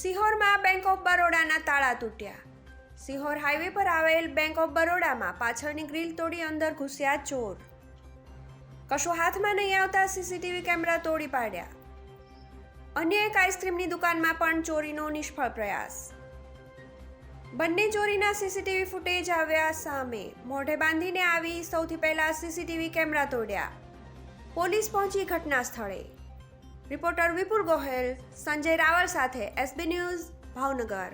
સિહોરમાં bank of બરોડાના તાળા તૂટ્યા. Sihor highway પર આવેલ બેંક ઓફ બરોડામાં પાછળની ગ્રીલ તોડી અંદર ઘૂસ્યા ચોર. કશું હાથમાં નહીં આવતા સીસીટીવી કેમેરા તોડી પાડ્યા. અન્ય એક આઈસ્ક્રીમની દુકાનમાં પણ ચોરીનો નિષ્ફળ પ્રયાસ. બંને ચોરીના સીસીટીવી ફૂટેજ આવ્યા સામે. મોઢે બાંધીને આવી સૌથી પહેલા સીસીટીવી કેમેરા તોડ્યા. પોલીસ પહોંચી ઘટના સ્થળે. રિપોર્ટર વિપુલ ગોહેલ સંજય રાવલ સાથે એસબી ન્યૂઝ ભાવનગર.